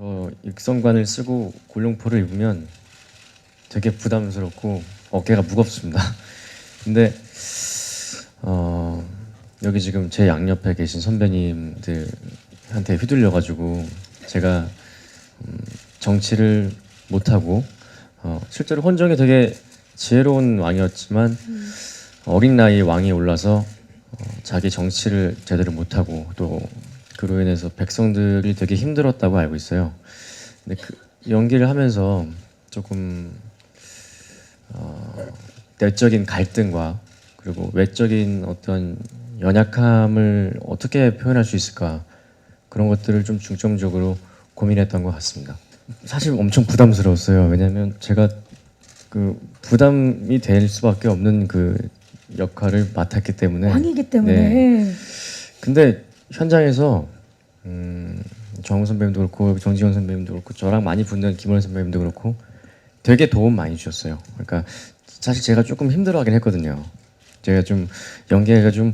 저 육성관을 쓰고 골룡포를 입으면 되게 부담스럽고 어깨가 무겁습니다. 근데 어, 여기 지금 제 양옆에 계신 선배님들한테 휘둘려가지고 제가 음, 정치를 못하고 어, 실제로 헌정이 되게 지혜로운 왕이었지만 어린 나이에 왕이 올라서 어, 자기 정치를 제대로 못하고 또 그로 인해서 백성들이 되게 힘들었다고 알고 있어요. 근데 그 연기를 하면서 조금 어, 내적인 갈등과 그리고 외적인 어떤 연약함을 어떻게 표현할 수 있을까 그런 것들을 좀 중점적으로 고민했던 것 같습니다. 사실 엄청 부담스러웠어요. 왜냐하면 제가 그 부담이 될 수밖에 없는 그 역할을 맡았기 때문에 왕이기 때문에 네. 근데 현장에서 음, 정우 선배님도 그렇고 정지현 선배님도 그렇고 저랑 많이 붙는 김원 선배님도 그렇고 되게 도움 많이 주셨어요. 그러니까 사실 제가 조금 힘들어하긴 했거든요. 제가 좀 연기가 좀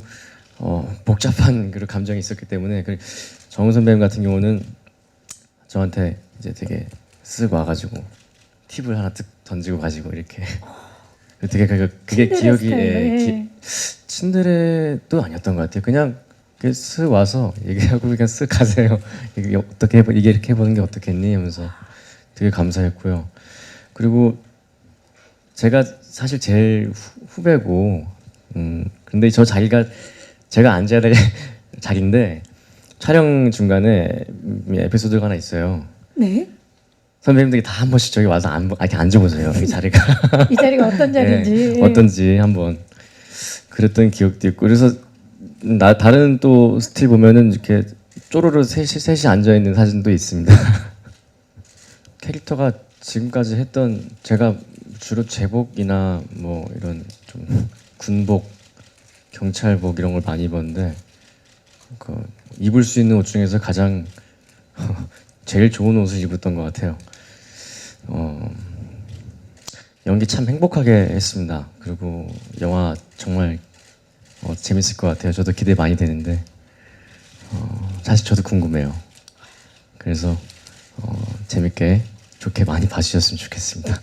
어, 복잡한 그런 감정이 있었기 때문에 그 정우 선배님 같은 경우는 저한테 이제 되게 쓱 와가지고 팁을 하나 뜩 던지고 가지고 이렇게 되게 그게, 그게 친데레 기억이 예, 예. 기, 친데레도 아니었던 것 같아요. 그냥 그 쓱 와서 얘기하고 그냥 쓱 가세요. 이게 어떻게 해보, 이게 이렇게 해보는 게 어떻겠니? 하면서 되게 감사했고요. 그리고 제가 사실 제일 후, 후배고, 음, 근데 저 자리가 제가 앉아야 될 자리인데 촬영 중간에 음, 에피소드가 하나 있어요. 네. 선배님들이 다 한 번씩 저기 와서 안, 이렇게 앉아보세요. 이 자리가. 이 자리가 어떤 자리인지 예, 어떤지 한번 그랬던 기억도 있고 그래서 나 다른 또 스틸 보면은 이렇게 쪼로로 셋이, 셋이 앉아 있는 사진도 있습니다. 캐릭터가 지금까지 했던 제가 주로 제복이나 뭐 이런 좀 군복, 경찰복 이런 걸 많이 입었는데 그 입을 수 있는 옷 중에서 가장 제일 좋은 옷을 입었던 것 같아요. 어, 연기 참 행복하게 했습니다. 그리고 영화 정말 어, 재밌을 것 같아요. 저도 기대 많이 되는데 어, 사실 저도 궁금해요. 그래서 어, 재밌게 좋게 많이 봐주셨으면 좋겠습니다.